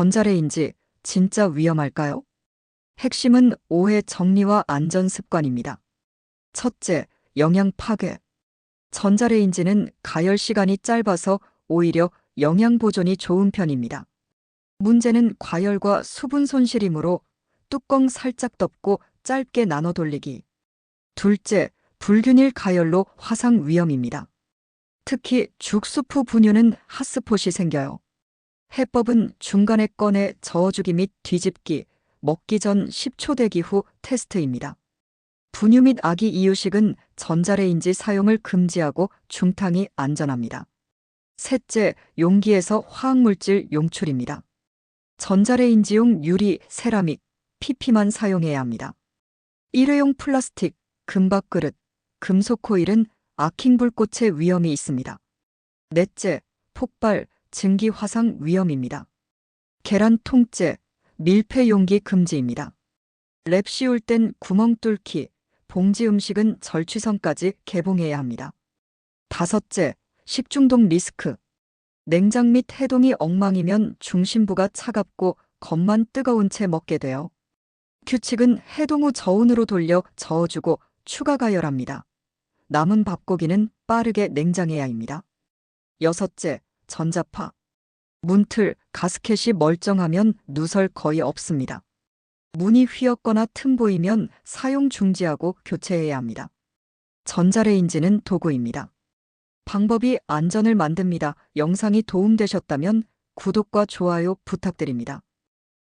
전자레인지 진짜 위험할까요? 핵심은 오해 정리와 안전 습관입니다. 첫째, 영양 파괴. 전자레인지는 가열 시간이 짧아서 오히려 영양 보존이 좋은 편입니다. 문제는 과열과 수분 손실이므로 뚜껑 살짝 덮고 짧게 나눠 돌리기. 둘째, 불균일 가열로 화상 위험입니다. 특히 죽수프 분유는 핫스폿이 생겨요. 해법은 중간에 꺼내 저어주기 및 뒤집기, 먹기 전 10초 대기 후 테스트입니다. 분유 및 아기 이유식은 전자레인지 사용을 금지하고 중탕이 안전합니다. 셋째, 용기에서 화학물질 용출입니다. 전자레인지용 유리, 세라믹, PP만 사용해야 합니다. 일회용 플라스틱, 금박 그릇, 금속 코일은 아킹 불꽃의 위험이 있습니다. 넷째, 폭발, 증기 화상 위험입니다. 계란 통째, 밀폐 용기 금지입니다. 랩 씌울 땐 구멍 뚫기, 봉지 음식은 절취선까지 개봉해야 합니다. 다섯째, 식중독 리스크. 냉장 및 해동이 엉망이면 중심부가 차갑고 겉만 뜨거운 채 먹게 돼요. 규칙은 해동 후 저온으로 돌려 저어주고 추가 가열합니다. 남은 밥고기는 빠르게 냉장해야 합니다. 여섯째, 전자파. 문틀, 가스켓이 멀쩡하면 누설 거의 없습니다. 문이 휘었거나 틈 보이면 사용 중지하고 교체해야 합니다. 전자레인지는 도구입니다. 방법이 안전을 만듭니다. 영상이 도움되셨다면 구독과 좋아요 부탁드립니다.